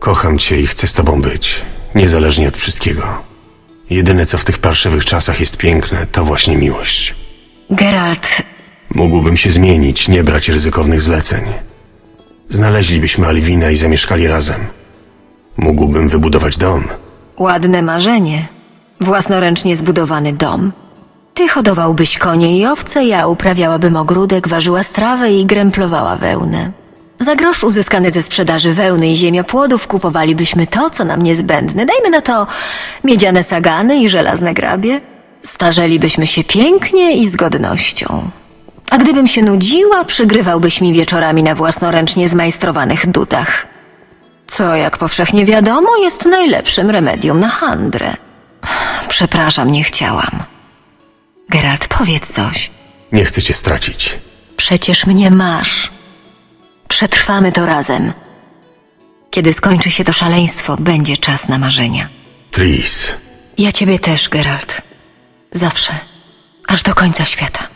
Kocham cię i chcę z tobą być, niezależnie od wszystkiego. Jedyne, co w tych parszywych czasach jest piękne, to właśnie miłość. Geralt, Mógłbym się zmienić, nie brać ryzykownych zleceń. Znaleźlibyśmy Alwina i zamieszkali razem. Mógłbym wybudować dom. ładne marzenie. Własnoręcznie zbudowany dom. Ty hodowałbyś konie i owce, ja uprawiałabym ogródek, ważyła strawę i gręplowała wełnę. Za grosz uzyskany ze sprzedaży wełny i ziemiopłodów kupowalibyśmy to, co nam niezbędne. Dajmy na to miedziane sagany i żelazne grabie. Starzelibyśmy się pięknie i z godnością. A gdybym się nudziła, przygrywałbyś mi wieczorami na własnoręcznie zmajstrowanych dudach. Co, jak powszechnie wiadomo, jest najlepszym remedium na handrę. Przepraszam, nie chciałam. Geralt, powiedz coś. Nie chcę cię stracić. Przecież mnie masz. Przetrwamy to razem. Kiedy skończy się to szaleństwo, będzie czas na marzenia. Tris, Ja ciebie też, Geralt. Zawsze. Aż do końca świata.